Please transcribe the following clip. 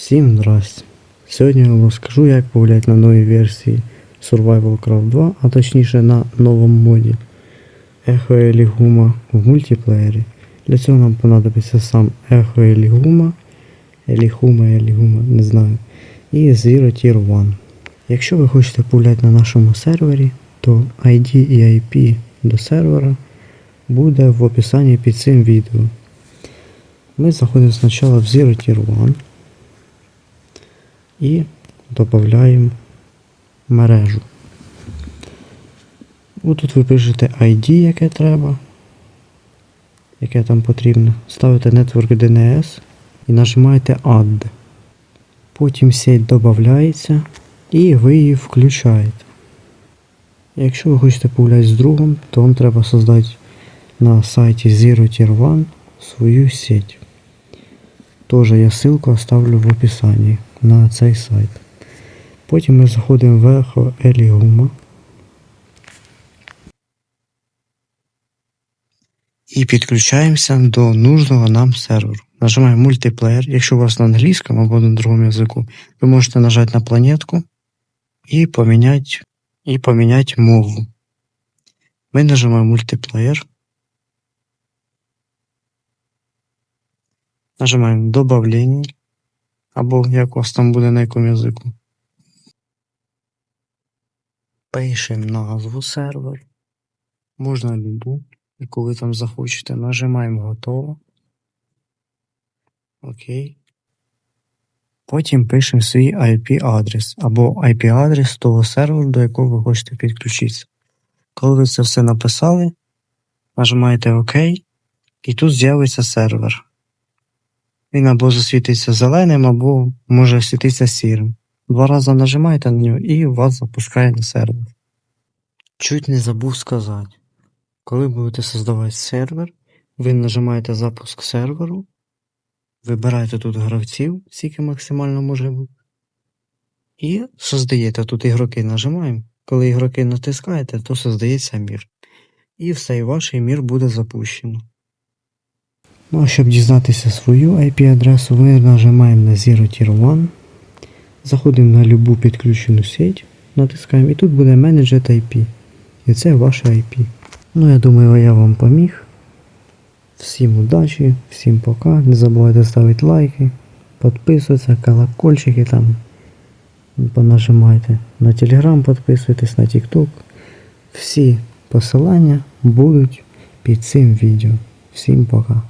Всім здрасте. Сьогодні я вам розкажу, як повлияти на нові версії Survival Craft 2, а точніше на новому моді Echo Eliguma в мультиплеєрі. Для цього нам понадобиться сам Echo Eliguma, Eliguma, Eliguma, не знаю, і Zero Tier 1. Якщо ви хочете повлияти на нашому сервері, то ID і IP до сервера буде в описанні під цим відео. Ми заходимо спочатку в Zero Tier 1 і додаємо мережу. Тут ви пишете ID, яке треба, яке там потрібно. Ставите Network DNS і нажимаєте Add. Потім сеть додається і ви її включаєте. Якщо ви хочете погуляти з другом, то вам треба создати на сайті Zero Tier 1 свою сеть. Тоже я ссылку оставлю в описанні на цей сайт. Потім ми заходимо в Echo Eliguma. І підключаємося до нужного нам серверу. Нажимаємо мультиплеєр. Якщо у вас на англійському або на другому язику, ви можете нажати на планетку і поміняти, і поміняти мову. Ми нажимаємо мультиплеєр. Нажимаємо добавлення. Або як у вас там буде на якому язику. Пишемо назву сервер. Можна любу, яку ви там захочете. Нажимаємо готово. Окей. Потім пишемо свій IP-адрес або IP-адрес того серверу, до якого ви хочете підключитися. Коли ви це все написали, нажимаєте ОК, і тут з'явиться сервер. Він або засвітиться зеленим, або може світитися сірим. Два рази нажимаєте на нього і вас запускає на сервер. Чуть не забув сказати. Коли будете создавати сервер, ви нажимаєте запуск серверу, вибираєте тут гравців, скільки максимально може бути. І создаєте тут ігроки нажимаємо. Коли ігроки натискаєте, то создається мір. І все, і ваш мір буде запущено. Ну а щоб дізнатися свою IP-адресу, ми нажимаємо на Zero Tier 1, заходимо на любу підключену сеть, натискаємо і тут буде Managed IP. І це ваше IP. Ну я думаю, я вам поміг. Всім удачі, всім пока. Не забувайте ставити лайки, підписуватися, колокольчики там понажимайте. На Telegram підписуйтесь, на TikTok. Всі посилання будуть під цим відео. Всім пока.